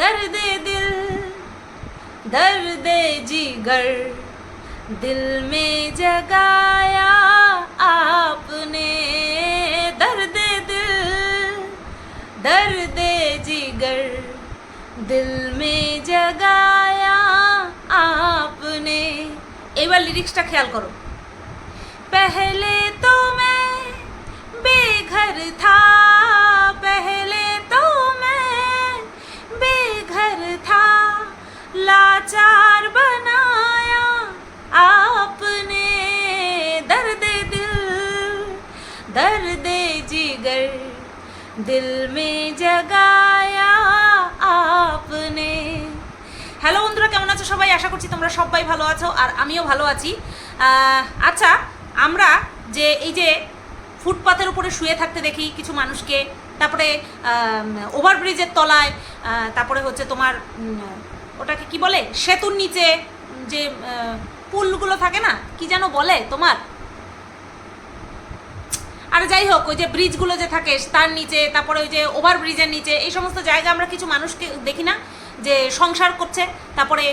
दर्द दिल दर्द जिगर दिल में जगाया आपने दर्द दिल दर्द जिगर दिल में जगाया आपने এবার লিরিক্সটা খেয়াল করো पहले तो मैं बेघर था पहले था लाचार बनाया आपने दर्द दिल दर्द जिगर दिल में जगाया आपने হ্যালো বন্ধুরা কেমন আছো সবাই আশা করছি তোমরা সবাই ভালো আছো আর আমিও ভালো আছি আহ, আচ্ছা আমরা যে এই যে ফুটপাথের উপরে শুয়ে থাকতে দেখি কিছু মানুষকে তারপরে ওভারব্রিজের তলায় তারপরে হচ্ছে তোমার ওটাকে কি বলে? সেতুর নিচে, যে পুলগুলো থাকে না? কি যেন বলে তোমার? আর যাই হোক, ওই যে ব্রিজগুলো যে থাকে, তার নিচে, তারপরে ওই যে ওভার ব্রিজের নিচে, এই সমস্ত জায়গা আমরা কিছু মানুষকে দেখি না, যে সংসার করছে, তারপরে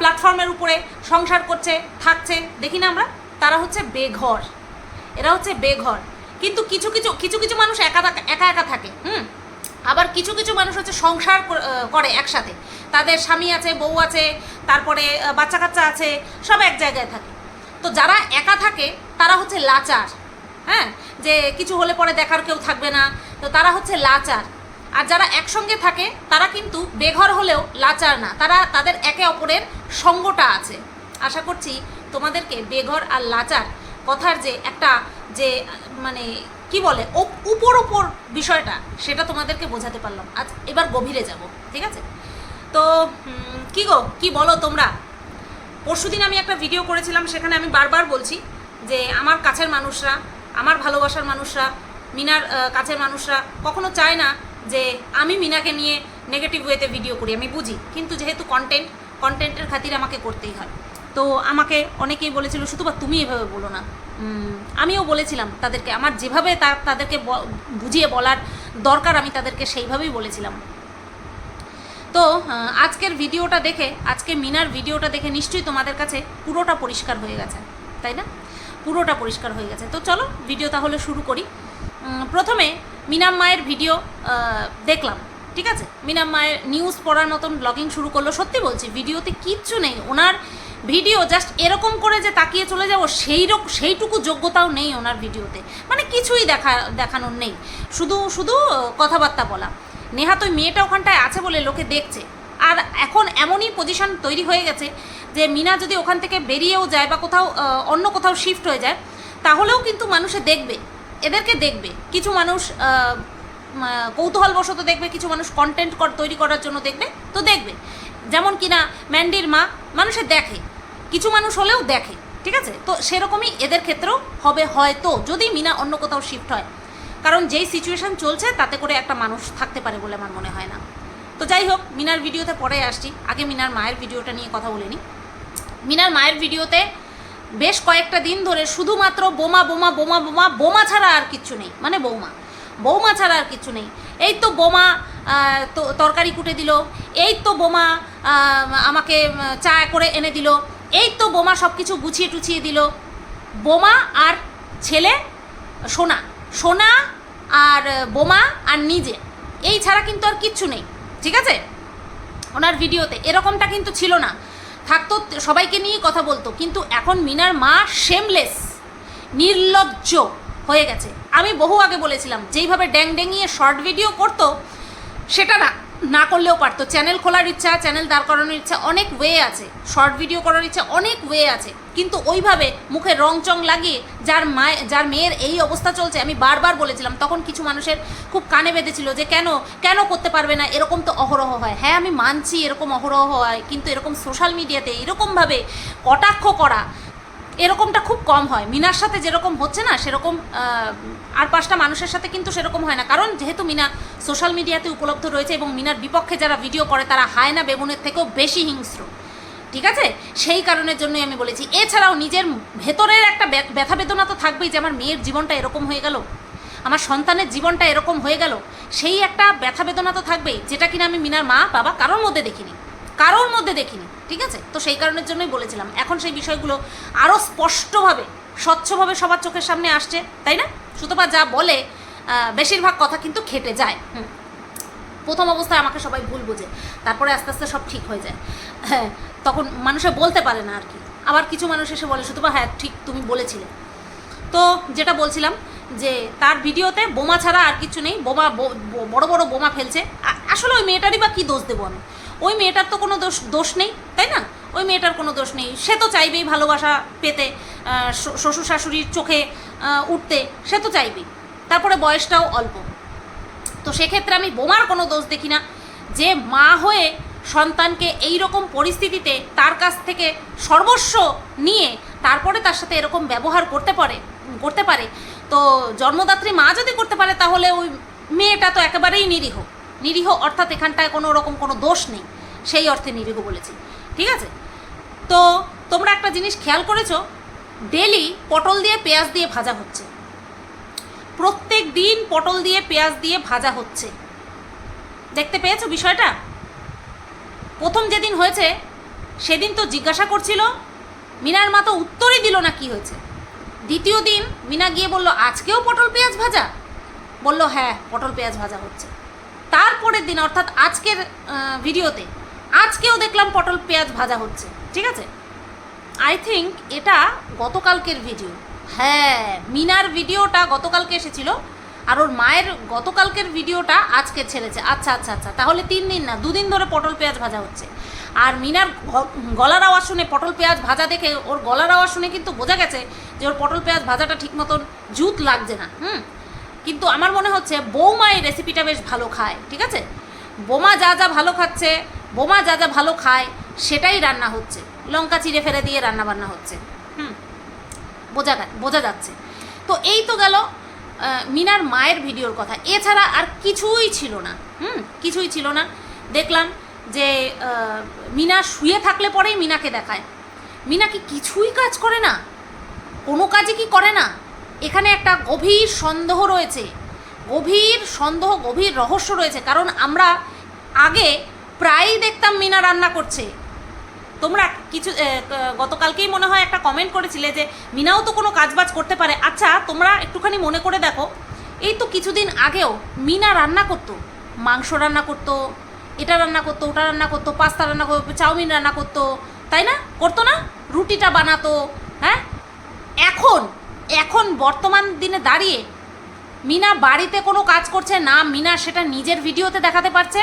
প্ল্যাটফর্মের উপরে সংসার করছে, থাকছে, দেখি না আমরা? তারা হচ্ছে বেঘর। এরা হচ্ছে বেঘর। কিন্তু কিছু কিছু কিছু কিছু মানুষ একা একা একা থাকে, হুম? আবার কিছু কিছু মানুষ হচ্ছে সংসার করে একসাথে। তাদের স্বামী আছে, বউ আছে, তারপরে বাচ্চা কাচ্চা আছে, সব এক জায়গায় থাকে। তো যারা একা থাকে, তারা হচ্ছে লাচার হ্যাঁ? যে কিছু হলে পরে দেখার কেউ থাকবে না, তো তারা হচ্ছে লাচার। আর যারা একসঙ্গে থাকে, তারা কিন্তু বেঘর হলেও লাচার না। তারা, তাদের একে অপরের সঙ্গটা আছে। আশা করছি তোমাদেরকে বেঘর আর লাচার কথার যে একটা যে মানে কি বলে উপর উপর বিষয়টা, সেটা তোমাদেরকে বোঝাতে পারলাম। আজ এবার গভীরে যাব, ঠিক আছে? তো কি গো, কি বলো তোমরা? পরশুদিন আমি একটা ভিডিও করেছিলাম, সেখানে আমি বারবার বলছি যে, আমার কাছের মানুষরা, আমার ভালোবাসার মানুষরা, মিনার কাছের মানুষরা কখনো চায় না যে, আমি মিনাকে নিয়ে নেগেটিভ ওয়েতে ভিডিও করি, আমি বুঝি। কিন্তু যেহেতু কন্টেন্ট কন্টেন্টের খাতিরে আমাকে করতেই হয়। তো আমাকে অনেকেই বলেছিল শুধু বা তুমি এভাবে বলো না। আমিও বলেছিলাম তাদেরকে, আমার যেভাবে তা- তাদেরকে বুঝিয়ে বলার দরকার আমি তাদেরকে সেইভাবেই বলেছিলাম। তো আজকের ভিডিওটা দেখে, আজকে মিনার ভিডিওটা দেখে নিশ্চয়ই তোমাদের কাছে পুরোটা পরিষ্কার হয়ে গেছে, তাই না? পুরোটা পরিষ্কার হয়ে গেছে। তো চলো, ভিডিও তাহলে শুরু করি। প্রথমে মিনাম মায়ের ভিডিও দেখলাম, ঠিক আছে? মিনাম মায়ের নিউজ পড়ার মতন ব্লগিং শুরু করল। সত্যি বলছি, ভিডিওতে কিচ্ছু নেই। ওনার ভিডিও জাস্ট এরকম করে যে তাকিয়ে চলে যাব, সেই সেইটুকু যোগ্যতাও নেই ওনার ভিডিওতে। মানে কিছুই দেখা, দেখানোর নেই। শুধু শুধু কথাবার্তা বলা। নেহা তো ওই মেয়েটা ওখানটায় আছে বলে লোকে দেখছে। আর এখন এমনই পজিশন তৈরি হয়ে গেছে যে মিনা যদি ওখান থেকে বেরিয়েও যায় বা কোথাও অন্য কোথাও শিফট হয়ে যায়, তাহলেও কিন্তু মানুষে দেখবে। এদেরকে দেখবে। কিছু মানুষ কৌতূহলবশত দেখবে, কিছু মানুষ কন্টেন্ট কর, তৈরি করার জন্য দেখবে, তো দেখবে। যেমন কিনা ম্যান্ডির মা, মানুষে দেখে। কিছু মানুষ হলেও দেখে, ঠিক আছে? তো সেরকমই এদের ক্ষেত্রেও হবে হয়তো, যদি মিনা অন্য কোথাও শিফট হয়। কারণ যেই সিচুয়েশন চলছে, তাতে করে একটা মানুষ থাকতে পারে বলে আমার মনে হয় না। তো যাই হোক, মিনার ভিডিওতে পরে আসছি। আগে মিনার মায়ের ভিডিওটা নিয়ে কথা বলে নিই মিনার মায়ের ভিডিওতে বেশ কয়েকটা দিন ধরে শুধুমাত্র বোমা বোমা বোমা বোমা বোমা ছাড়া আর কিচ্ছু নেই। মানে বৌমা। বৌমা ছাড়া আর কিচ্ছু নেই। এই তো বোমা তরকারি কুটে দিল। এই তো বোমা আমাকে চা করে এনে দিল। এই তো বোমা সব কিছু গুছিয়ে টুছিয়ে দিল। বোমা আর ছেলে, সোনা। সোনা আর বোমা আর নিজে। এই ছাড়া কিন্তু আর কিচ্ছু নেই, ঠিক আছে? ওনার ভিডিওতে। এরকমটা কিন্তু ছিল না। থাকতো সবাইকে নিয়ে কথা বলতো। কিন্তু এখন মিনার মা শেমলেস নির্লজ্জ হয়ে গেছে। আমি বহু আগে বলেছিলাম, যেইভাবে ড্যাং ড্যাঙিয়ে শর্ট ভিডিও করতো, সেটা না। না করলেও পারতো। চ্যানেল খোলার ইচ্ছা, চ্যানেল দাঁড় করানোর ইচ্ছা অনেক ওয়ে আছে। শর্ট ভিডিও করার ইচ্ছা অনেক ওয়ে আছে। কিন্তু ওইভাবে মুখে রং চং লাগিয়ে যার মায় যার মেয়ের এই অবস্থা চলছে, আমি বারবার বলেছিলাম, তখন কিছু মানুষের খুব কানে বেঁধেছিল যে, কেন কেন করতে পারবে না? এরকম তো অহরহ হয়। হ্যাঁ আমি মানছি এরকম অহরহ হয়, কিন্তু এরকম সোশ্যাল মিডিয়াতে এরকমভাবে কটাক্ষ করা এরকমটা খুব কম হয়। মিনার সাথে যেরকম হচ্ছে না, সেরকম আর পাঁচটা মানুষের সাথে কিন্তু সেরকম হয় না। কারণ যেহেতু মিনা সোশ্যাল মিডিয়াতে উপলব্ধ রয়েছে এবং মিনার বিপক্ষে যারা ভিডিও করে, তারা হায়না বেগুনের থেকেও বেশি হিংস্র। ঠিক আছে? সেই কারণের জন্যই আমি বলেছি। এছাড়াও নিজের ভেতরের একটা ব্যথা বেদনা তো থাকবেই যে, আমার মেয়ের জীবনটা এরকম হয়ে গেল? আমার সন্তানের জীবনটা এরকম হয়ে গেল? সেই একটা ব্যথা বেদনা তো থাকবেই। যেটা কিনা আমি মিনার মা, বাবা কারোর মধ্যে দেখিনি। কারোর মধ্যে দেখিনি, ঠিক আছে? তো সেই কারণের জন্যই বলেছিলাম। এখন সেই বিষয়গুলো আরও স্পষ্টভাবে, স্বচ্ছভাবে সবার চোখের সামনে আসছে, তাই না? সুতপা যা বলে বেশিরভাগ কথা কিন্তু খেটে যায়। হুম। প্রথম অবস্থায় আমাকে সবাই ভুল বোঝে, তারপরে আস্তে আস্তে সব ঠিক হয়ে যায়। হ্যাঁ তখন মানুষে বলতে পারে না আর কি। আবার কিছু মানুষ এসে বলে শুধু হ্যাঁ ঠিক তুমি বলেছিলে। তো যেটা বলছিলাম যে, তার ভিডিওতে বোমা ছাড়া আর কিছু নেই, বোমা বড় বড় বোমা ফেলছে। আসলে ওই মেয়েটারই বা কী দোষ দেবো আমি? ওই মেয়েটার তো কোনো দোষ দোষ নেই, তাই না? ওই মেয়েটার কোনো দোষ নেই। সে তো চাইবেই ভালোবাসা পেতে শ্বশুর শাশুড়ির চোখে উঠতে, সে তো চাইবেই। তারপরে বয়সটাও অল্প। তো সেক্ষেত্রে আমি বোমার কোনো দোষ দেখি না। যে মা হয়ে সন্তানকে এই রকম পরিস্থিতিতে তার কাছ থেকে সর্বস্ব নিয়ে তারপরে তার সাথে এরকম ব্যবহার করতে পারে করতে পারে, তো জন্মদাত্রী মা যদি করতে পারে, তাহলে ওই মেয়েটা তো একেবারেই নিরীহ। নিরীহ, অর্থাৎ এখানটায় কোনো রকম কোনো দোষ নেই। সেই অর্থে নিরীহ বলেছি। ঠিক আছে? তো তোমরা একটা জিনিস খেয়াল করেছ? ডেলি পটল দিয়ে পেঁয়াজ দিয়ে ভাজা হচ্ছে। প্রত্যেক দিন পটল দিয়ে পেঁয়াজ দিয়ে ভাজা হচ্ছে। দেখতে পেয়েছ বিষয়টা? প্রথম যেদিন হয়েছে, সেদিন তো জিজ্ঞাসা করছিল, মিনার মা তো উত্তরই দিল না কি হয়েছে। দ্বিতীয় দিন মিনা গিয়ে বলল, আজকেও পটল পেঁয়াজ ভাজা? বলল হ্যাঁ পটল পেঁয়াজ ভাজা হচ্ছে। তারপরের দিন, অর্থাৎ আজকের ভিডিওতে, আজকেও দেখলাম পটল পেঁয়াজ ভাজা হচ্ছে, ঠিক আছে? আই থিঙ্ক এটা গতকালকের ভিডিও হ্যাঁ মিনার ভিডিওটা গতকালকে এসেছিল, আর ওর মায়ের গতকালকের ভিডিওটা আজকে ছেড়েছে। আচ্ছা আচ্ছা আচ্ছা তাহলে তিন দিন না, দুদিন ধরে পটল পেঁয়াজ ভাজা হচ্ছে। আর মিনার গলার আওয়াজ শুনে পটল পেঁয়াজ ভাজা দেখে, ওর গলার আওয়াজ শুনে কিন্তু বোঝা গেছে যে ওর পটল পেঁয়াজ ভাজাটা ঠিক মতন জুত লাগছে না, হুম? কিন্তু আমার মনে হচ্ছে বৌমা এই রেসিপিটা বেশ ভালো খায়, ঠিক আছে? বোমা যা যা ভালো খাচ্ছে, বোমা যা যা ভালো খায়, সেটাই রান্না হচ্ছে। লঙ্কা চিড়ে ফেলে দিয়ে রান্না বান্না হচ্ছে। হুম, বোঝা বোঝা যাচ্ছে। তো এই তো গেল মিনার মায়ের ভিডিওর কথা। এছাড়া আর কিছুই ছিল না, হুম, কিছুই ছিল না। দেখলাম যে মিনা শুয়ে থাকলে পরেই মিনাকে দেখায়। মিনা কি কিছুই কাজ করে না? কোনো কাজই কি করে না? এখানে একটা গভীর সন্দেহ রয়েছে। গভীর সন্দেহ, গভীর রহস্য রয়েছে। কারণ আমরা আগে প্রায়ই দেখতাম মিনা রান্না করছে। তোমরা কিছু গতকালকেই মনে হয় একটা কমেন্ট করেছিলে যে, মিনাও তো কোনো কাজবাজ করতে পারে। আচ্ছা তোমরা একটুখানি মনে করে দেখো। এই তো কিছুদিন আগেও মিনা রান্না করতো। মাংস রান্না করতো, এটা রান্না করতো, ওটা রান্না করতো, পাস্তা রান্না করতো, চাউমিন রান্না করতো। তাই না? করতো না? রুটিটা বানাতো হ্যাঁ? এখন এখন বর্তমান দিনে দাঁড়িয়ে মিনা বাড়িতে কোনো কাজ করছে, না মিনা সেটা নিজের ভিডিওতে দেখাতে পারছে,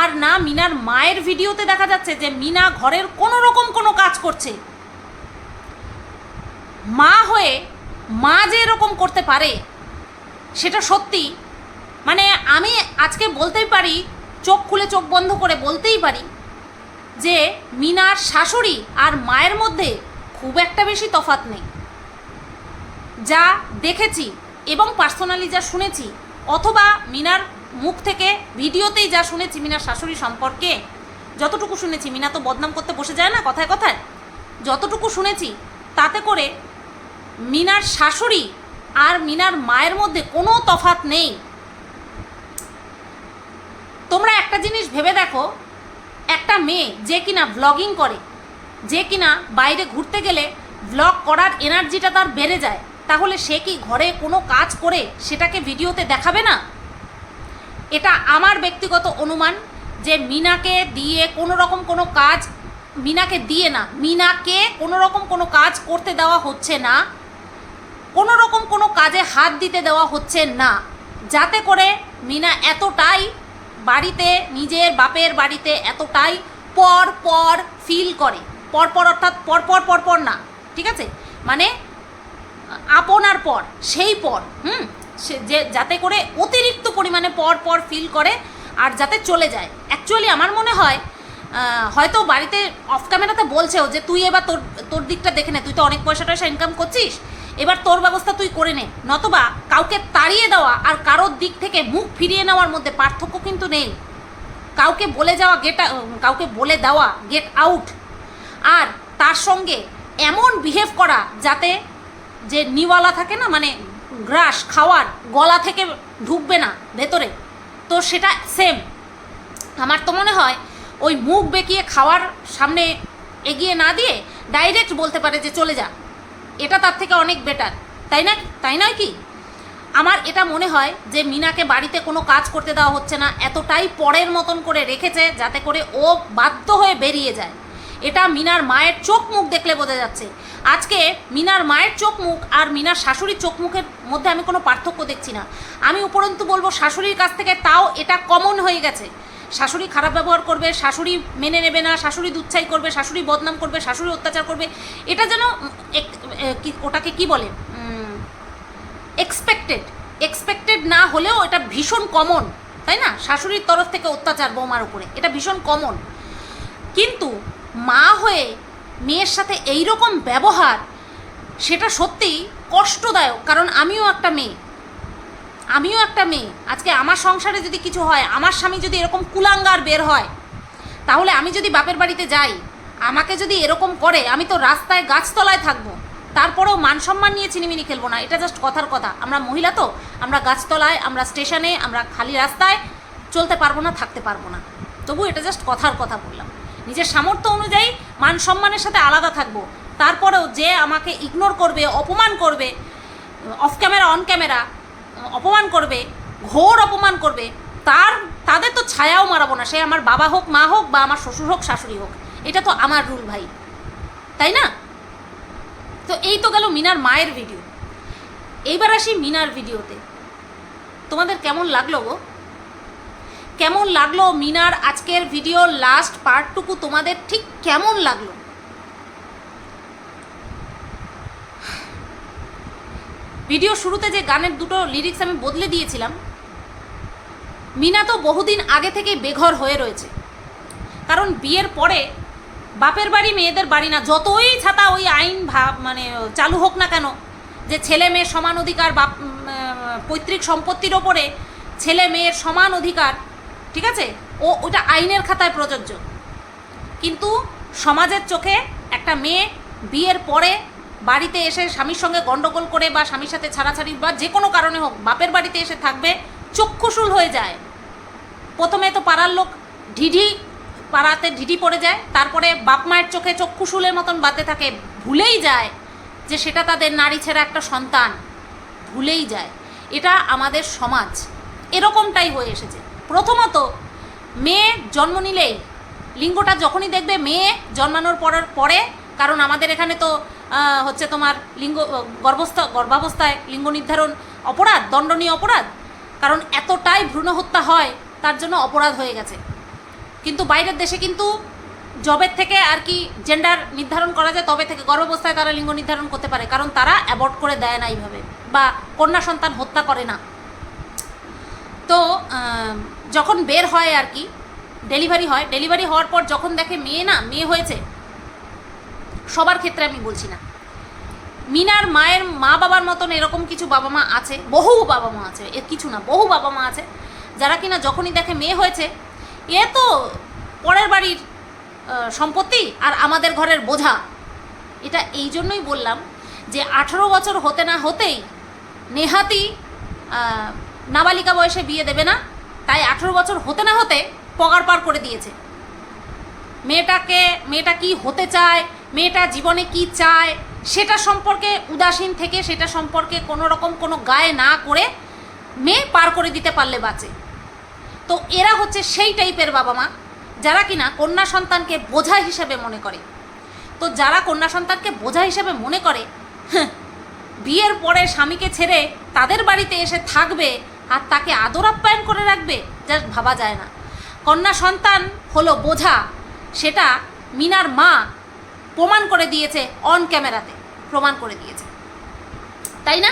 আর না মিনার মায়ের ভিডিওতে দেখা যাচ্ছে যে মিনা ঘরের কোনো রকম কোনো কাজ করছে। মা হয়ে মা যে এরকম করতে পারে, সেটা সত্যি? মানে আমি আজকে বলতেই পারি, চোখ খুলে চোখ বন্ধ করে বলতেই পারি যে মিনার শাশুড়ি আর মায়ের মধ্যে খুব একটা বেশি তফাৎ নেই। যা দেখেছি এবং পার্সোনালি যা শুনেছি, অথবা মিনার মুখ থেকে ভিডিওতেই যা শুনেছি মিনার শাশুড়ি সম্পর্কে, যতটুকু শুনেছি, মিনা তো বদনাম করতে বসে যায় না কথায় কথায়, যতটুকু শুনেছি, তাতে করে মিনার শাশুড়ি আর মিনার মায়ের মধ্যে কোনো তফাৎ নেই। তোমরা একটা জিনিস ভেবে দেখো, একটা মেয়ে যে কিনা ব্লগিং করে, যে কিনা বাইরে ঘুরতে গেলে ব্লগ করার এনার্জিটা তার বেড়ে যায়। তাহলে সে কি ঘরে কোনো কাজ করে সেটাকে ভিডিওতে দেখাবে না? এটা আমার ব্যক্তিগত অনুমান যে মিনাকে দিয়ে কোনো রকম কোনো কাজ, মিনাকে দিয়ে না, মিনাকে কোনো রকম কোনো কাজ করতে দেওয়া হচ্ছে না, কোনো রকম কোনো কাজে হাত দিতে দেওয়া হচ্ছে না, যাতে করে মিনা এতটাই বাড়িতে, নিজের বাপের বাড়িতে এতটাই পর পর ফিল করে। পর পর অর্থাৎ পরপর পর পর পর না, ঠিক আছে? মানে আপনার পর, সেই পর, হুম? সে যে, যাতে করে অতিরিক্ত পরিমাণে পর পর ফিল করে আর যাতে চলে যায়। অ্যাকচুয়ালি আমার মনে হয় হয়তো বাড়িতে অফ ক্যামেরাতে বলছেও যে, তুই এবার তোর তোর দিকটা দেখে নে, তুই তো অনেক পয়সা টয়সা ইনকাম করছিস, এবার তোর ব্যবস্থা তুই করে নে। নতবা কাউকে তাড়িয়ে দেওয়া আর কারোর দিক থেকে মুখ ফিরিয়ে নেওয়ার মধ্যে পার্থক্য কিন্তু নেই। কাউকে বলে যাওয়া গেট কাউকে বলে দেওয়া গেট আউট আর তার সঙ্গে এমন বিহেভ করা যাতে যে নিওয়ালা থাকে না মানে গ্রাস, খাওয়ার গলা থেকে ঢুকবে না ভেতরে। তো সেটা সেম আমার তো মনে হয় ওই মুখ বেঁকিয়ে খাওয়ার সামনে এগিয়ে না দিয়ে ডাইরেক্ট বলতে পারে যে চলে যা। এটা তার থেকে অনেক বেটার তাই না, তাই নয় কি? আমার এটা মনে হয় যে মিনাকে বাড়িতে কোনো কাজ করতে দেওয়া হচ্ছে না, এতটাই পরের মতন করে রেখেছে যাতে করে ও বাধ্য হয়ে বেরিয়ে যায়। এটা মিনার মায়ের চোখ মুখ দেখলে বোঝা যাচ্ছে। আজকে মিনার মায়ের চোখ মুখ আর মিনার শাশুড়ির চোখ মুখের মধ্যে আমি কোনো পার্থক্য দেখছি না। আমি উপরন্তু বলব শাশুড়ির কাছ থেকে তাও এটা কমন হয়ে গেছে। শাশুড়ি খারাপ ব্যবহার করবে, শাশুড়ি মেনে নেবে না, শাশুড়ি দুচ্ছাই করবে, শাশুড়ি বদনাম করবে, শাশুড়ি অত্যাচার করবে। এটা যেন ওটাকে কি বলে? এক্সপেক্টেড এক্সপেক্টেড না হলেও এটা ভীষণ কমন তাই না? শাশুড়ির তরফ থেকে অত্যাচার বৌমার উপরে। এটা ভীষণ কমন কিন্তু মা হয়ে মেয়ের সাথে এই রকম ব্যবহার, সেটা সত্যিই কষ্টদায়ক, কারণ আমিও একটা মেয়ে। আমিও একটা মেয়ে। আজকে আমার সংসারে যদি কিছু হয়, আমার স্বামী যদি এরকম কুলাঙ্গার বের হয়, তাহলে আমি যদি বাপের বাড়িতে যাই, আমাকে যদি এরকম করে, আমি তো রাস্তায় গাছতলায় থাকব। তারপরেও মান সম্মান নিয়ে চিনিমিনি খেলব না, এটা জাস্ট কথার কথা। আমরা মহিলা তো, আমরা গাছতলায়, আমরা স্টেশনে, আমরা খালি রাস্তায় চলতে পারব না, থাকতে পারব না। তবু এটা জাস্ট কথার কথা বললাম। নিজের সামর্থ্য অনুযায়ী মান সম্মানের সাথে আলাদা থাকব। তারপরেও যে আমাকে ইগনোর করবে, অপমান করবে অফ ক্যামেরা অন ক্যামেরা অপমান করবে, ঘোর অপমান করবে, তার, তাদের তো ছায়াও মারাবো না। সে আমার বাবা হোক, মা হোক বা আমার শ্বশুর হোক, শাশুড়ি হোক। এটা তো আমার রুল ভাই। তাই না? তো এই তো গেল মিনার মায়ের ভিডিও এইবার আসি মিনার ভিডিওতে তোমাদের কেমন লাগল গো? কেমন লাগল মিনার আজকের ভিডিও লাস্ট পার্টটুকু তোমাদের ঠিক কেমন লাগল? ভিডিও শুরুতে যে গানের দুটো লিরিক্স আমি বদলে দিয়েছিলাম, মিনা তো বহুদিন আগে থেকেই বেঘর হয়ে রয়েছে। কারণ বিয়ের পরে বাপের বাড়ি মেয়েদের বাড়ি না, যতই ছাতা ওই আইন ভাব মানে চালু হোক না কেন, যে ছেলে মেয়ের সমান অধিকার, বাপ পৈতৃক সম্পত্তির ওপরে ছেলে মেয়ের সমান অধিকার ঠিক আছে? ও ওটা আইনের খাতায় প্রযোজ্য। কিন্তু সমাজের চোখে একটা মেয়ে বিয়ের পরে বাড়িতে এসে স্বামীর সঙ্গে গণ্ডগোল করে বা স্বামীর সাথে ছাড়াছাড়ি বা যে কোনো কারণে হোক বাপের বাড়িতে এসে থাকবে চক্ষুশুল হয়ে যায়। প্রথমে তো পাড়ার লোক ঢিঢি পাড়াতে ঢিঢি পড়ে যায়, তারপরে বাপ মায়ের চোখে চক্ষুশুলের মতন বাদে থাকে, ভুলেই যায় যে সেটা তাদের নারী ছেড়া একটা সন্তান, ভুলেই যায়। এটা আমাদের সমাজ। এরকমটাই হয়ে এসেছে। প্রথমত, মেয়ে জন্ম নিলেই লিঙ্গটা যখনই দেখবে মেয়ে জন্মানোর পরের, পরে, কারণ আমাদের এখানে তো হচ্ছে তোমার লিঙ্গ, গর্ভস্থ, গর্ভাবস্থায় লিঙ্গ নির্ধারণ অপরাধ, দণ্ডনীয় অপরাধ, কারণ এতটাই ভ্রূণ হত্যা হয়, তার জন্য অপরাধ হয়ে গেছে। কিন্তু বাইরের দেশে কিন্তু জবের থেকে আর কি জেন্ডার নির্ধারণ করা যায়, তবে থেকে গর্ভাবস্থায় তারা লিঙ্গ নির্ধারণ করতে পারে, কারণ তারা অ্যাবর্ট করে দেয় না এইভাবে, বা কন্যা সন্তান হত্যা করে না। তো যখন বের হয় আর কি ডেলিভারি হয় ডেলিভারি হওয়ার পর যখন দেখে মেয়ে না, মেয়ে হয়েছে, সবার ক্ষেত্রে আমি বলছি না। মিনার মায়ের মা বাবার মতন এরকম কিছু বাবা মা আছে, বহু বাবা মা আছে এর কিছু না, বহু বাবা মা আছে, যারা কিনা যখনই দেখে মেয়ে হয়েছে, এ তো পরের বাড়ির সম্পত্তি আর আমাদের ঘরের বোঝা। এটা এই জন্যই বললাম যে আঠেরো বছর হতে না হতেই নেহাতি নাবালিকা বয়সে বিয়ে দেবে না তাই আঠেরো বছর হতে না হতে পগার পার করে দিয়েছে। মেয়েটাকে মেয়েটা কি হতে চায় মেয়েটা জীবনে কি চায় সেটা সম্পর্কে উদাসীন থেকে সেটা সম্পর্কে কোনো রকম কোনো গায়ে না করে মেয়ে পার করে দিতে পারলে বাঁচে। তো এরা হচ্ছে সেই টাইপের বাবা মা যারা কিনা কন্যা সন্তানকে বোঝা হিসেবে মনে করে। তো যারা কন্যা সন্তানকে বোঝা হিসেবে মনে করে হ্যাঁ, বিয়ের পরে স্বামীকে ছেড়ে তাদের বাড়িতে এসে থাকবে আর তাকে আদর আপ্যায়ন করে রাখবে যা ভাবা যায় না। কন্যা সন্তান হলো বোঝা, সেটা মিনার মা প্রমাণ করে দিয়েছে অন ক্যামেরাতে প্রমাণ করে দিয়েছে। তাই না?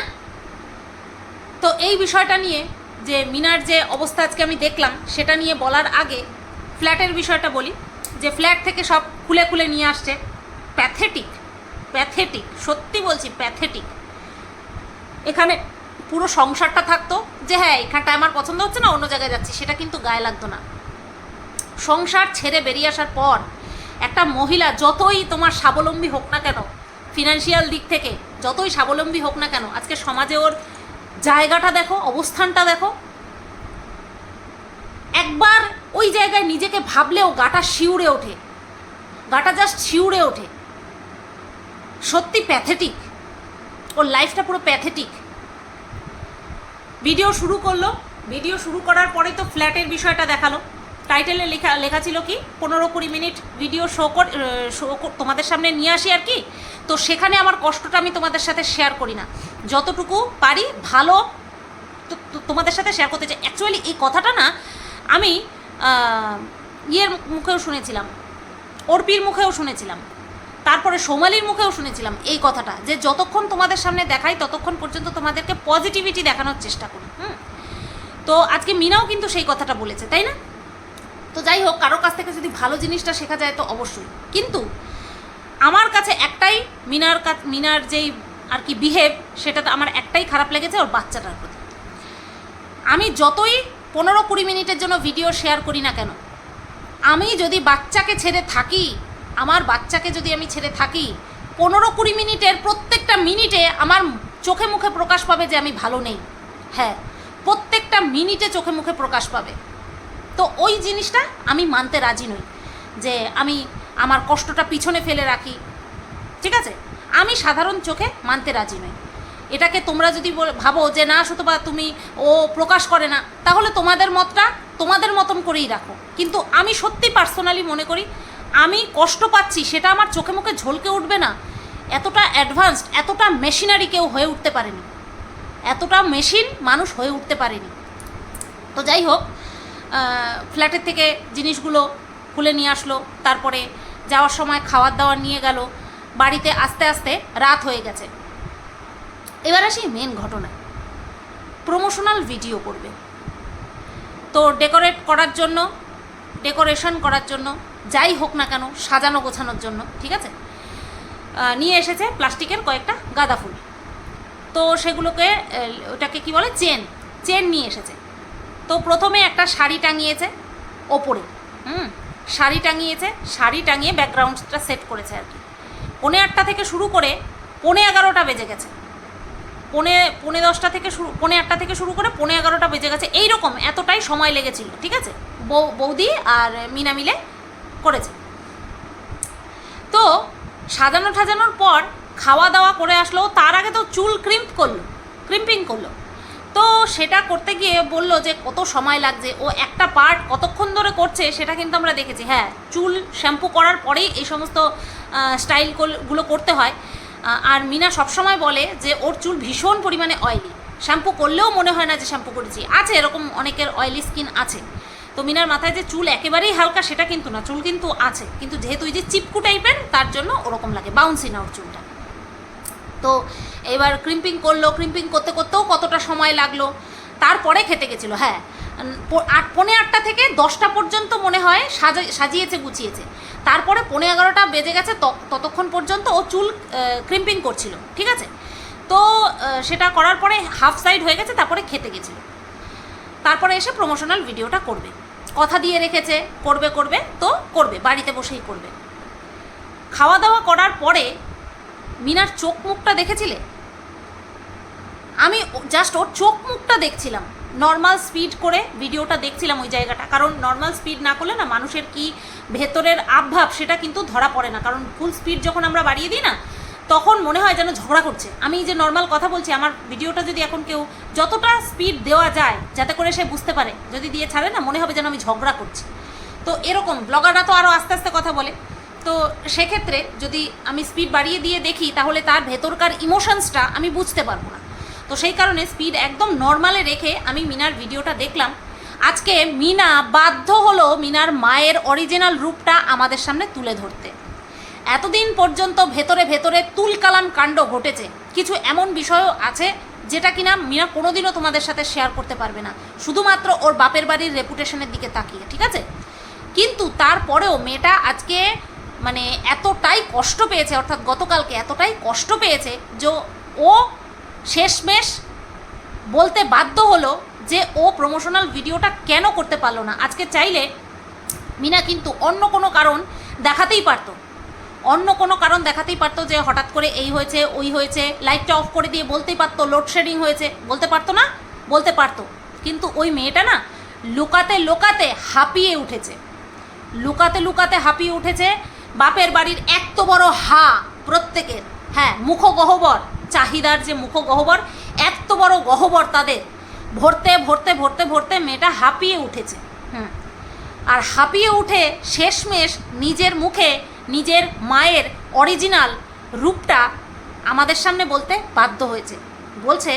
তো এই বিষয়টা নিয়ে যে মিনার যে অবস্থা আজকে আমি দেখলাম, সেটা নিয়ে বলার আগে ফ্ল্যাটের বিষয়টা বলি। যে ফ্ল্যাট থেকে সব খুলে খুলে নিয়ে আসছে। প্যাথেটিক প্যাথেটিক, সত্যি বলছি প্যাথেটিক। এখানে পুরো সংসারটা থাকতো যে হ্যাঁ এখানটায় আমার পছন্দ হচ্ছে না, অন্য জায়গায় যাচ্ছি। সেটা কিন্তু গায়ে লাগতো না। সংসার ছেড়ে বেরিয়ে আসার পর একটা মহিলা যতই তোমার স্বাবলম্বী হোক না কেন ফিনান্সিয়াল দিক থেকে যতই স্বাবলম্বী হোক না কেন, আজকে সমাজে ওর জায়গাটা দেখো, অবস্থানটা দেখো। একবার ওই জায়গায় নিজেকে ভাবলেও গাটা শিউরে ওঠে। গাটা জাস্ট শিউরে ওঠে। সত্যি প্যাথেটিক ওর লাইফটা পুরো প্যাথেটিক ভিডিও শুরু করল। ভিডিও শুরু করার পরে তো ফ্ল্যাটের বিষয়টা দেখাল। টাইটেলে লেখা লেখা ছিল কি, পনেরো কুড়ি মিনিট ভিডিও শো কর শো তোমাদের সামনে নিয়ে আসি আর কি। তো সেখানে আমার কষ্টটা আমি তোমাদের সাথে শেয়ার করি না। যতটুকু পারি ভালো তোমাদের সাথে শেয়ার করতে চাই। অ্যাকচুয়ালি এই কথাটা না, আমি ইয়ের মুখেও শুনেছিলাম। অর্পির মুখেও শুনেছিলাম। তারপরে সোমালির মুখেও শুনেছিলাম এই কথাটা, যে যতক্ষণ তোমাদের সামনে দেখাই ততক্ষণ পর্যন্ত তোমাদেরকে পজিটিভিটি দেখানোর চেষ্টা করি, হুম? তো আজকে মিনাও কিন্তু সেই কথাটা বলেছে, তাই না? তো যাই হোক কারোর কাছ থেকে যদি ভালো জিনিসটা শেখা যায় তো অবশ্যই। কিন্তু আমার কাছে একটাই মিনার কাছ মিনার যেই আর কি বিহেভ সেটাতে আমার একটাই খারাপ লেগেছে ওর বাচ্চাটার প্রতি। আমি যতই পনেরো কুড়ি মিনিটের জন্য ভিডিও শেয়ার করি না কেন, আমি যদি বাচ্চাকে ছেড়ে থাকি আমার বাচ্চাকে যদি আমি ছেড়ে থাকি, পনেরো কুড়ি মিনিটের প্রত্যেকটা মিনিটে আমার চোখে মুখে প্রকাশ পাবে যে আমি ভালো নেই। হ্যাঁ প্রত্যেকটা মিনিটে চোখে মুখে প্রকাশ পাবে। তো ওই জিনিসটা আমি মানতে রাজি নই যে আমি আমার কষ্টটা পিছনে ফেলে রাখি। ঠিক আছে? আমি সাধারণ চোখে মানতে রাজি নই। এটাকে তোমরা যদি ভাবো যে না সুতবা, তুমি ও প্রকাশ করে না, তাহলে তোমাদের মতটা তোমাদের মতন করেই রাখো। কিন্তু আমি সত্যি পার্সোনালি মনে করি আমি কষ্ট পাচ্ছি, সেটা আমার চোখে মুখে ঝলকে উঠবে না। এতটা অ্যাডভান্সড এতটা মেশিনারি কেউ হয়ে উঠতে পারেনি। এতটা মেশিন মানুষ হয়ে উঠতে পারেনি। তো যাই হোক ফ্ল্যাটের থেকে জিনিসগুলো খুলে নিয়ে আসলো, তারপরে যাওয়ার সময় খাওয়ার দাওয়ার নিয়ে গেল, বাড়িতে আস্তে আস্তে রাত হয়ে গেছে। এবার আসি মেন ঘটনা প্রমোশনাল ভিডিও করবে। তো ডেকোরেট করার জন্য ডেকোরেশন করার জন্য যাই হোক না কেন, সাজানো গোছানোর জন্য, ঠিক আছে? নিয়ে এসেছে প্লাস্টিকের কয়েকটা গাঁদা ফুল। তো সেগুলোকে ওটাকে কি বলে? চেন চেন নিয়ে এসেছে। তো প্রথমে একটা শাড়ি টাঙিয়েছে ওপরে, হুম? শাড়ি টাঙিয়েছে, শাড়ি টাঙিয়ে ব্যাকগ্রাউন্ডটা সেট করেছে আর কি। পৌনে আটটা থেকে শুরু করে পৌনে এগারোটা বেজে গেছে। পৌনে পৌনে দশটা থেকে শুরু, পৌনে আটটা থেকে শুরু করে পৌনে এগারোটা বেজে গেছে। এইরকম এতটাই সময় লেগেছিল, ঠিক আছে? বৌ, বৌদি আর মিনা মিলে করেছে। তো সাজানো ঠাজানোর পর খাওয়া দাওয়া করে আসলো, তার আগে তো চুল ক্রিম্প করল ক্রিম্পিং করল। তো সেটা করতে গিয়ে বলল যে, কত সময় লাগছে? ও একটা পার্ট কতক্ষণ ধরে করছে সেটা কিন্তু আমরা দেখেছি। হ্যাঁ চুল শ্যাম্পু করার পরেই এই সমস্ত স্টাইলগুলো করতে হয়। আর মিনা সবসময় বলে যে, ওর চুল ভীষণ পরিমাণে অয়েলি শ্যাম্পু করলেও মনে হয় না যে শ্যাম্পু করেছি। আছে এরকম অনেকের অয়েলি স্কিন আছে। তো মিনার মাথায় যে চুল একেবারেই হালকা, সেটা কিন্তু না, চুল কিন্তু আছে। কিন্তু যেহেতু এই যে চিপকু টাইপের, তার জন্য ওরকম লাগে বাউন্সি না ওর চুলটা। তো এবার ক্রিম্পিং করল ক্রিম্পিং করতে করতেও কতটা সময় লাগল? তারপরে খেতে গেছিল হ্যাঁ। আট, পৌনে আটটা থেকে দশটা পর্যন্ত মনে হয় সাজা, সাজিয়েছে, গুছিয়েছে। তারপরে পৌনে এগারোটা বেজে গেছে ততক্ষণ পর্যন্ত ও চুল ক্রিম্পিং করছিল, ঠিক আছে? তো সেটা করার পরে হাফ সাইড হয়ে গেছে, তারপরে খেতে গেছিল। তারপরে এসে প্রমোশনাল ভিডিওটা করবে। কথা দিয়ে রেখেছে, করবে করবে, তো করবে, বাড়িতে বসেই করবে। খাওয়া দাওয়া করার পরে মিনার চোখ মুখটা দেখেছিলে? আমি জাস্ট ওর চোখ মুখটা দেখছিলাম। নর্মাল স্পিড করে ভিডিওটা দেখছিলাম ওই জায়গাটা। কারণ নর্মাল স্পিড না করলে না মানুষের কি ভেতরের আবভাব সেটা কিন্তু ধরা পড়ে না। কারণ ফুল স্পিড যখন আমরা বাড়িয়ে দিই না তখন মনে হয় যেন ঝগড়া করছে। আমি যে নর্মাল কথা বলছি, আমার ভিডিওটা যদি এখন কেউ যতটা স্পিড দেওয়া যায়, যাতে করে সে বুঝতে পারে, যদি দিয়ে ছাড়ে না, মনে হবে যেন আমি ঝগড়া করছি। তো এরকম ব্লগাররা তো আরও আস্তে আস্তে কথা বলে। তো সেক্ষেত্রে যদি আমি স্পিড বাড়িয়ে দিয়ে দেখি, তাহলে তার ভেতরকার ইমোশনসটা আমি বুঝতে পারব না। তো সেই কারণে স্পিড একদম নর্মালে রেখে আমি মিনার ভিডিওটা দেখলাম। আজকে মিনা বাধ্য হলো মিনার মায়ের অরিজিনাল রূপটা আমাদের সামনে তুলে ধরতে। এতদিন পর্যন্ত ভেতরে ভেতরে তুলকালাম কাণ্ড ঘটেছে। কিছু এমন বিষয়ও আছে যেটা কিনা মিনা কোনোদিনও তোমাদের সাথে শেয়ার করতে পারবে না। শুধুমাত্র ওর বাপের বাড়ির রেপুটেশনের দিকে তাকিয়ে, ঠিক আছে? কিন্তু তারপরেও মেয়েটা আজকে মানে এতটাই কষ্ট পেয়েছে, অর্থাৎ গতকালকে এতটাই কষ্ট পেয়েছে যে ও শেষমেশ বলতে বাধ্য হলো যে ও প্রমোশনাল ভিডিওটা কেন করতে পারল না। আজকে চাইলে মিনা কিন্তু অন্য কোনো কারণ দেখাতেই পারতো। অন্য কোনো কারণ দেখাতেই পারতো যে হঠাৎ করে এই হয়েছে, ওই হয়েছে লাইটটা অফ করে দিয়ে বলতেই পারতো লোডশেডিং হয়েছে, বলতে পারতো না? বলতে পারতো। কিন্তু ওই মেয়েটা না লুকাতে লুকাতে হাঁপিয়ে উঠেছে। লুকাতে লুকাতে হাঁপিয়ে উঠেছে, বাপের বাড়ির এত বড় হা প্রত্যেকের। হ্যাঁ মুখগহ্বর, চাহিদার যে মুখগহ্বর এত বড় গহ্বর তাদের। ভরতে ভরতে ভরতে ভরতে মেয়েটা হাঁপিয়ে উঠেছে। হুম। আর হাঁপিয়ে উঠে শেষমেশ নিজের মুখে নিজের মায়ের অরিজিনাল রূপটা আমাদের সামনে বলতে বাধ্য হয়েছে। বলছে,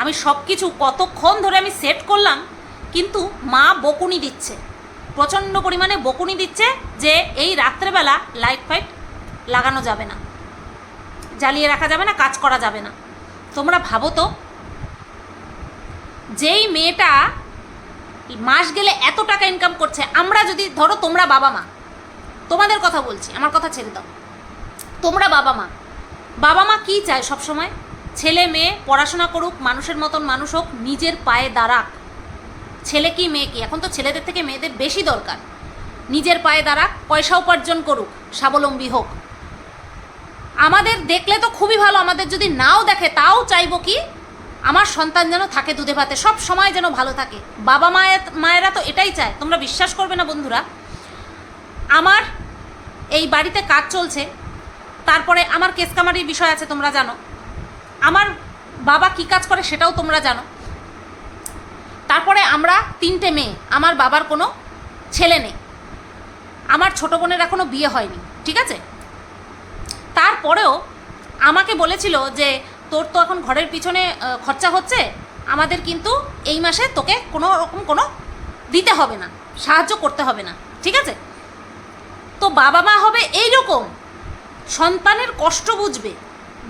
আমি সব কিছু কতক্ষণ ধরে আমি সেট করলাম, কিন্তু মা বকুনি দিচ্ছে। প্রচণ্ড পরিমাণে বকুনি দিচ্ছে যে এই রাত্রেবেলা লাইট ফাইট লাগানো যাবে না। জ্বালিয়ে রাখা যাবে না, কাজ করা যাবে না। তোমরা ভাবো তো, যেই মেয়েটা মাস গেলে এত টাকা ইনকাম করছে, আমরা যদি ধরো তোমরা বাবা মা তোমাদের কথা বলছি, আমার কথা ছেড়ে দাও। তোমরা বাবা মা। বাবা মা কী চায় সবসময়? ছেলে, মেয়ে, পড়াশোনা করুক, মানুষের মতন মানুষ হোক, নিজের পায়ে দাঁড়াক। ছেলে কি, মেয়ে কি? এখন তো ছেলেদের থেকে মেয়েদের বেশি দরকার। নিজের পায়ে দাঁড়াক, পয়সা উপার্জন করুক, স্বাবলম্বী হোক। আমাদের দেখলে তো খুবই ভালো, আমাদের যদি নাও দেখে, তাও চাইব কি? আমার সন্তান যেন থাকে দুধে ভাতে সব সময় যেন ভালো থাকে। বাবা মায়ের, মায়েরা তো এটাই চায়। তোমরা বিশ্বাস করবে না বন্ধুরা? আমার এই বাড়িতে কাজ চলছে, তারপরে আমার কেস কামারির বিষয় আছে তোমরা জানো। আমার বাবা কী কাজ করে সেটাও তোমরা জানো। তারপরে আমরা তিনটে মেয়ে, আমার বাবার কোনো ছেলে নেই। আমার ছোটো বোনের এখনও বিয়ে হয়নি, ঠিক আছে? তারপরেও আমাকে বলেছিল যে, তোর তো এখন ঘরের পিছনে খরচা হচ্ছে, আমাদের কিন্তু এই মাসে তোকে কোনো রকম কোনো দিতে হবে না, সাহায্য করতে হবে না, ঠিক আছে? তো বাবা মা হবে এই রকম সন্তানের কষ্ট বুঝবে।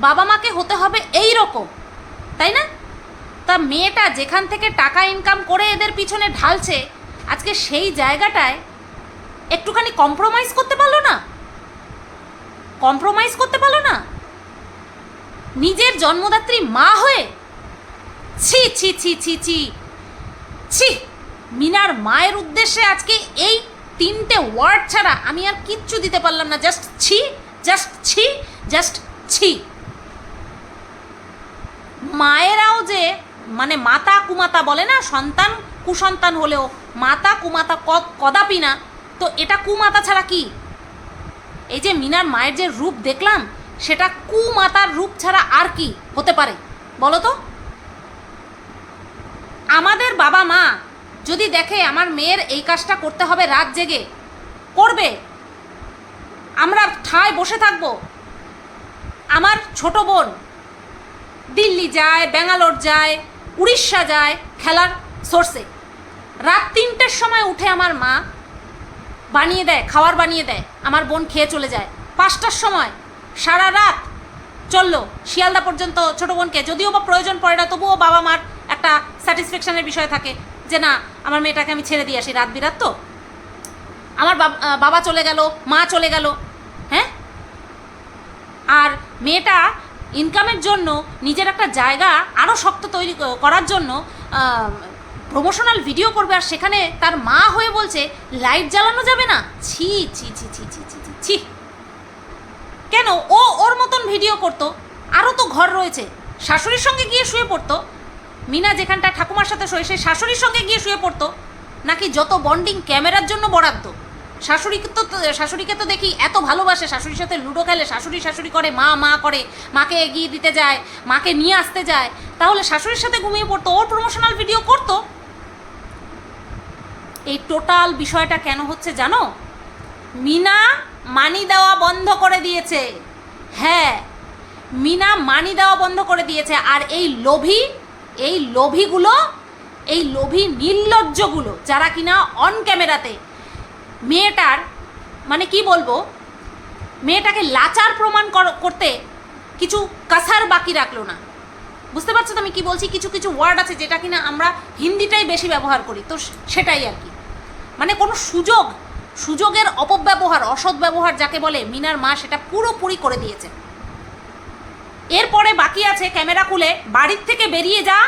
বাবা মাকে হতে হবে এই রকম তাই না? তা মেয়েটা যেখান থেকে টাকা ইনকাম করে এদের পিছনে ঢালছে, আজকে সেই জায়গাটায় একটুখানি কম্প্রোমাইজ করতে পারল না? কম্প্রোমাইজ করতে পারল না? নিজের জন্মদাত্রী মা হয়ে? ছি ছি ছি ছি ছি। ছি, মিনার মায়ের উদ্দেশ্যে আজকে এই তিনটে ওয়ার্ড ছাড়া আমি আর কিচ্ছু দিতে পারলাম না জাস্ট ছি জাস্ট ছি জাস্ট ছি। মায়েরাও যে মানে মাতা কুমাতা বলে না, সন্তান কুসন্তান হলেও মাতা কুমাতা কদাপি না, তো এটা কুমাতা ছাড়া কি? এই যে মিনার মায়ের যে রূপ দেখলাম, সেটা কুমাতার রূপ ছাড়া আর কি হতে পারে? বলো তো। আমাদের বাবা মা যদি দেখে আমার মেয়ের এই কাজটা করতে হবে রাত জেগে, করবে। আমরা ঠায় বসে থাকব। আমার ছোট বোন দিল্লি যায়, ব্যাঙ্গালোর যায়, উড়িষ্যা যায় খেলার সোর্সে রাত তিনটের সময় উঠে আমার মা বানিয়ে দেয়, খাবার বানিয়ে দেয়, আমার বোন খেয়ে চলে যায়। পাঁচটার সময় সারা রাত চলল, শিয়ালদা পর্যন্ত ছোটো বোনকে। যদিও বা প্রয়োজন পড়ে না, তবুও বাবা মার একটা স্যাটিসফ্যাকশনের বিষয় থাকে। যে না, আমার মেয়েটাকে আমি ছেড়ে দিয়ে আসি, রাত বিরাত তো। আমার বাবা চলে গেল, মা চলে গেল হ্যাঁ? আর মেয়েটা ইনকামের জন্য, নিজের একটা জায়গা আরও শক্ত তৈরি করার জন্য প্রমোশনাল ভিডিও করবে, আর সেখানে তার মা হয়ে বলছে লাইট জ্বালানো যাবে না? ছি ছি ছি ছি ছি ছি ছি ছি। কেন? ও ওর মতন ভিডিও করতো আরও তো ঘর রয়েছে। শাশুড়ির সঙ্গে গিয়ে শুয়ে পড়তো মিনা যেখানটা ঠাকুমার সাথে শোয় সে শাশুড়ির সঙ্গে গিয়ে শুয়ে পড়তো। নাকি যত বন্ডিং ক্যামেরার জন্য বরাদ্দ। শাশুড়িকে তো শাশুড়িকে তো দেখি এত ভালোবাসে, শাশুড়ির সাথে লুডো খেলে, শাশুড়ি শাশুড়ি করে, মা মা করে, মাকে এগিয়ে দিতে যায়, মাকে নিয়ে আসতে যায়। তাহলে শাশুড়ির সাথে ঘুমিয়ে পড়তো ওর প্রমোশনাল ভিডিও করতো? এই টোটাল বিষয়টা কেন হচ্ছে জানো? মিনা মানি দেওয়া বন্ধ করে দিয়েছে। হ্যাঁ মিনা মানি দেওয়া বন্ধ করে দিয়েছে। আর এই লোভী এই লোভীগুলো, এই লোভী নির্লজ্জগুলো, যারা কিনা অন ক্যামেরাতে মেয়েটার মানে কি বলব, মেয়েটাকে লাচার প্রমাণ কর- করতে কিছু কাসার বাকি রাখল না। বুঝতে পারছ তো আমি কি বলছি? কিছু কিছু ওয়ার্ড আছে যেটা কিনা আমরা হিন্দিটাই বেশি ব্যবহার করি, তো সেটাই আর কি। মানে কোনো সুযোগ, সুযোগের অপব্যবহার, অসৎ ব্যবহার যাকে বলে, মিনার মা সেটা পুরোপুরি করে দিয়েছে। এরপরে বাকি আছে ক্যামেরা খুলে বাড়ির থেকে বেরিয়ে যা।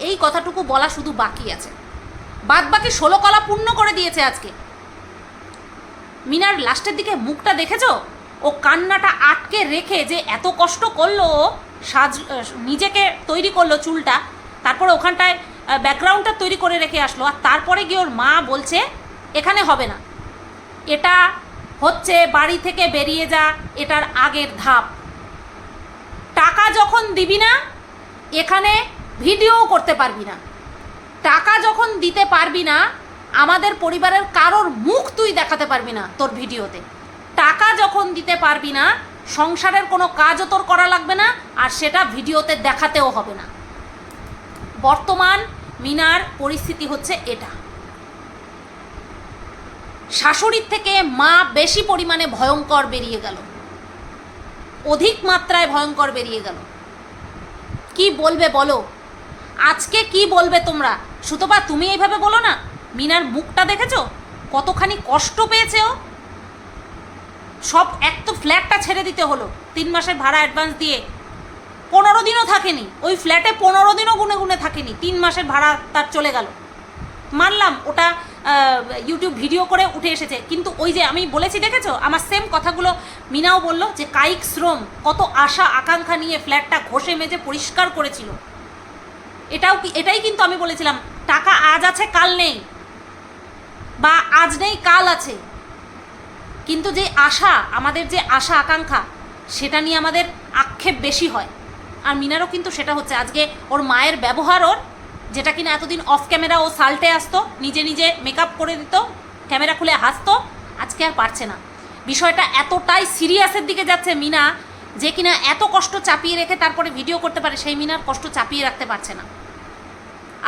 এই কথাটুকু বলা শুধু বাকি আছে। বাদ বাকি ষোলো কলা পূর্ণ করে দিয়েছে আজকে। মিনার লাস্টের দিকে মুখটা দেখেছ? ও কান্নাটা আটকে রেখে যে এত কষ্ট করল সাজ, নিজেকে তৈরি করল চুলটা, তারপরে ওখানটায় ব্যাকগ্রাউন্ডটা তৈরি করে রেখে আসলো, আর তারপরে গিয়ে ওর মা বলছে, এখানে হবে না। এটা হচ্ছে বাড়ি থেকে বেরিয়ে যা, এটার আগের ধাপ। টাকা যখন দিবি না, এখানে ভিডিও করতে পারবি না। টাকা যখন দিতে পারবি না, আমাদের পরিবারের কারোর মুখ তুই দেখাতে পারবি না তোর ভিডিওতে। টাকা যখন দিতে পারবি না, সংসারের কোনো কাজও তোর করা লাগবে না, আর সেটা ভিডিওতে দেখাতেও হবে না। বর্তমান মিনার পরিস্থিতি হচ্ছে এটা। শাশুড়ির থেকে মা বেশি পরিমাণে ভয়ঙ্কর বেরিয়ে গেল। অধিক মাত্রায় ভয়ঙ্কর বেরিয়ে গেল। কি বলবে বলো? আজকে কি বলবে তোমরা? সুতপা, তুমি এইভাবে বলো না? মিনার মুখটা দেখেছ? কতখানি কষ্ট পেয়েছে ও। সব এক তো ফ্ল্যাটটা ছেড়ে দিতে হলো, তিন মাসের ভাড়া অ্যাডভান্স দিয়ে। পনেরো দিনও থাকেনি, ওই ফ্ল্যাটে পনেরো দিনও গুনে গুনে থাকেনি, তিন মাসের ভাড়া তার চলে গেল। মানলাম, ওটা ইউটিউব ভিডিও করে উঠে এসেছে। কিন্তু ওই যে আমি বলেছি, দেখেছ? আমার সেম কথাগুলো মিনাও বলল যে, কায়িক শ্রম, কত আশা, আকাঙ্ক্ষা নিয়ে ফ্ল্যাটটা ঘষে মেজে পরিষ্কার করেছিল। এটাও এটাই কিন্তু আমি বলেছিলাম, টাকা আজ আছে, কাল নেই। বা আজ নেই, কাল আছে। কিন্তু যে আশা, আমাদের যে আশা, আকাঙ্ক্ষা, সেটা নিয়ে আমাদের আক্ষেপ বেশি হয়। আর মিনারও কিন্তু সেটা হচ্ছে, আজকে ওর মায়ের ব্যবহার ওর যেটা কিনা এতদিন অফ ক্যামেরা ও সাল্টে আসতো, নিজে নিজে মেকআপ করে দিত ক্যামেরা খুলে হাসতো, আজকে আর পারছে না। বিষয়টা এতটাই সিরিয়াসের দিকে যাচ্ছে মিনা, যে কিনা এত কষ্ট চাপিয়ে রেখে তারপরে ভিডিও করতে পারে, সেই মিনার কষ্ট চাপিয়ে রাখতে পারছে না।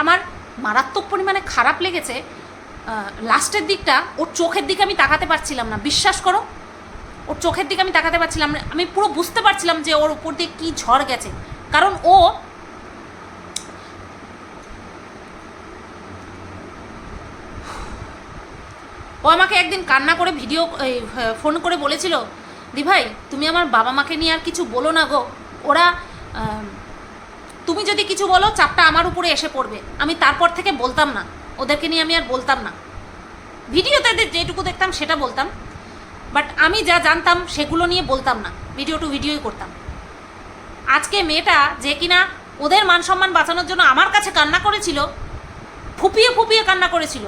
আমার মারাত্মক পরিমাণে খারাপ লেগেছে লাস্টের দিকটা, ওর চোখের দিকে আমি তাকাতে পারছিলাম না, বিশ্বাস করো। ওর চোখের দিকে আমি তাকাতে পারছিলাম না, আমি পুরো বুঝতে পারছিলাম যে ওর উপর দিয়ে কী ঝড় গেছে। কারণ ও আমাকে একদিন কান্না করে ভিডিও ফোন করে বলেছিল, দি ভাই, তুমি আমার বাবা মাকে নিয়ে আর কিছু বলো না গো। ওরা তুমি যদি কিছু বলো, চাপটা আমার উপরে এসে পড়বে। আমি তারপর থেকে বলতাম না। ওদেরকে নিয়ে আমি আর বলতাম না। ভিডিওতে যেটুকু দেখতাম সেটা বলতাম। বাট আমি যা জানতাম সেগুলো নিয়ে বলতাম না। ভিডিও টু ভিডিওই করতাম। আজকে মেয়েটা যে কিনা ওদের মান সম্মান বাঁচানোর জন্য আমার কাছে কান্না করেছিল, ফুপিয়ে ফুপিয়ে কান্না করেছিল।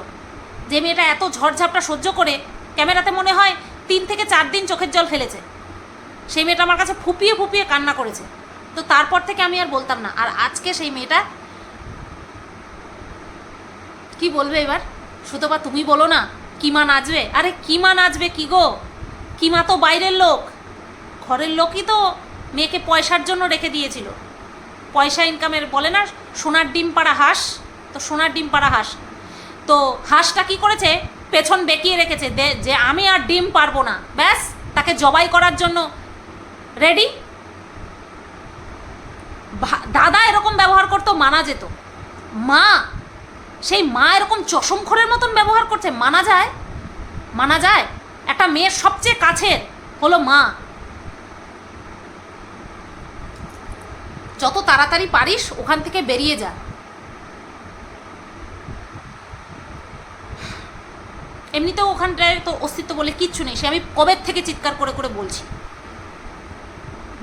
যে মেয়েটা এত ঝড়ঝাপটা সহ্য করে ক্যামেরাতে মনে হয় তিন থেকে চার দিন চোখের জল ফেলেছে। সেই মেয়েটা আমার কাছে ফুপিয়ে ফুপিয়ে কান্না করেছে। তো তারপর থেকে আমি আর বলতাম না। আর আজকে সেই মেয়েটা কি বলবে এবার? সুতপা, তুমি বলো না কিমা নাচবে? আরে কিমা নাচবে কি গো? কিমা তো বাইরের লোক? ঘরের লোকই তো মেয়েকে পয়সার জন্য রেখে দিয়েছিল। পয়সা ইনকামের বলে না, সোনার ডিম পাড়া হাঁস, তো সোনার ডিম পাড়া হাঁস। তো হাঁসটা কি করেছে? পেছন বেঁকিয়ে রেখেছে। যে আমি আর ডিম পারব না। ব্যাস, তাকে জবাই করার জন্য। রেডি দাদা এরকম ব্যবহার করতো, মানা যেত। মা, সেই মা এরকম চশমখোরের মতন ব্যবহার করছে, মানা যায়? মানা যায়? একটা মেয়ের সবচেয়ে কাছের হলো মা। যত তাড়াতাড়ি পারিস, ওখান থেকে বেরিয়ে যা। এমনিতেও ওখানটায় তো অস্তিত্ব বলে কিচ্ছু নেই। সে আমি কবের থেকে চিৎকার করে করে বলছি।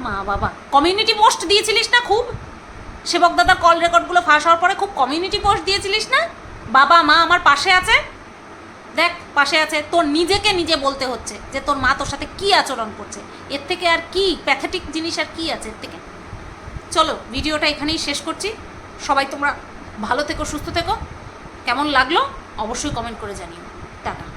মা বাবা কমিউনিটি পোস্ট দিয়েছিলিস না খুব? সেবক দাদার কল রেকর্ডগুলো ফাঁস হওয়ার পরে খুব কমিউনিটি পোস্ট দিয়েছিলিস না? বাবা, মা আমার পাশে আছে। দেখ, পাশে আছে। তোর নিজেকে নিজে বলতে হচ্ছে যে তোর মা তোর সাথে কি আচরণ করছে। এর থেকে আর কি প্যাথেটিক জিনিস আর কি আছে এর থেকে? চলো, ভিডিওটা এখানেই শেষ করছি। সবাই তোমরা ভালো থেকো, সুস্থ থেকো। কেমন লাগল? অবশ্যই কমেন্ট করে জানিও। etapa.